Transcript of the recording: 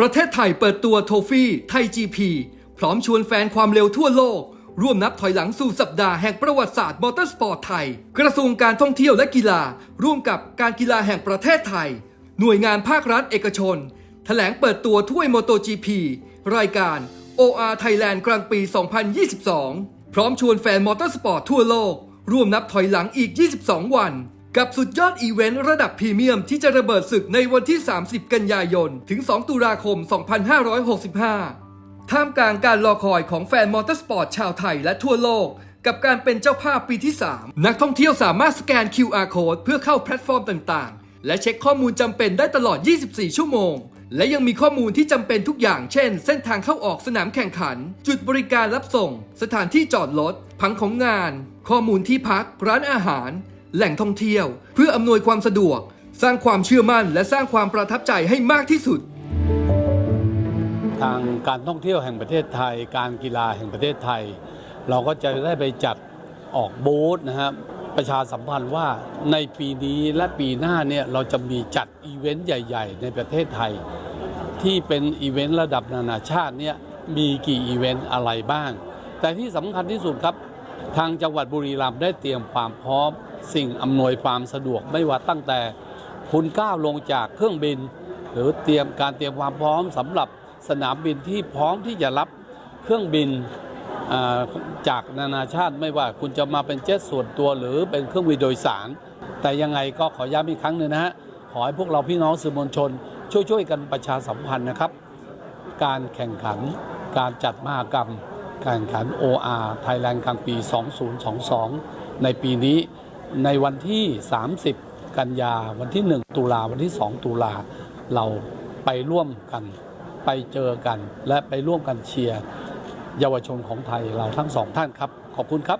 ประเทศไทยเปิดตัวโทฟี่ไทย GP พร้อมชวนแฟนความเร็วทั่วโลก ร่วมนับถอยหลังสู่สัปดาห์แห่งประวัติศาสตร์มอเตอร์สปอร์ตไทย กระทรวงการท่องเที่ยวและกีฬา ร่วมกับการกีฬาแห่งประเทศไทย หน่วยงานภาครัฐเอกชน แถลงเปิดตัวถ้วยโมโต GP รายการ OR Thailand กลางปี 2022 พร้อมชวนแฟนมอเตอร์สปอร์ตทั่วโลก ร่วมนับถอยหลังอีก 22 วัน กับสุดยอดอีเวนต์ระดับพรีเมียมที่จะระเบิดศึกในวันที่ 30 กันยายน ถึง 2 ตุลาคม 2565 ท่ามกลางการรอคอยของแฟนมอเตอร์สปอร์ตชาวไทยและทั่วโลก กับการเป็นเจ้าภาพปีที่ 3 นักท่องเที่ยวสามารถสแกน QR code เพื่อเข้าแพลตฟอร์มต่างๆ และเช็คข้อมูลจำเป็นได้ตลอด 24 ชั่วโมง และยังมีข้อมูลที่จำเป็นทุกอย่าง เช่น เส้นทางเข้าออกสนามแข่งขัน จุดบริการรับส่ง สถานที่จอดรถ ผังของงาน ข้อมูลที่พัก ร้านอาหาร แหล่งท่องเที่ยว เพื่ออำนวยความสะดวก สร้างความเชื่อมั่น และสร้างความประทับใจให้มากที่สุด ทางการท่องเที่ยวแห่งประเทศไทย การกีฬาแห่งประเทศไทย เราก็จะได้ไปจัดออกบูธนะครับประชาสัมพันธ์ว่าในปีนี้และปีหน้าเนี่ยเราจะมีจัดอีเวนต์ใหญ่ ๆ ในประเทศไทย ที่เป็นอีเวนต์ระดับนานาชาติเนี่ยมีกี่อีเวนต์อะไรบ้าง แต่ที่สำคัญที่สุดครับ ทางจังหวัดบุรีรัมย์ได้เตรียมความพร้อม สิ่งอำนวยความสะดวกไม่ว่าตั้งแต่คุณก้าวลงจากเครื่องบิน หรือเตรียมการเตรียมความพร้อมสำหรับสนามบินที่พร้อมที่จะรับเครื่องบินจากนานาชาติไม่ว่าคุณจะมาเป็นเจ็ตส่วนตัวหรือเป็นเครื่องบินโดยสาร แต่ยังไงก็ขอย้ำอีกครั้งหนึ่งนะฮะขอให้พวกเราพี่น้องสื่อมวลชน ช่วยๆกันประชาสัมพันธ์นะครับ การแข่งขันการจัดมหกรรม การแข่งขัน OR Thailand กลางปี 2022 ในปีนี้ ในวันที่ 30 กันยา วันที่ 1 ตุลา วันที่ 2 ตุลา เราไปร่วมกัน ไปเจอกัน และไปร่วมกันเชียร์เยาวชนของไทยเราทั้งสองท่านครับ ขอบคุณครับ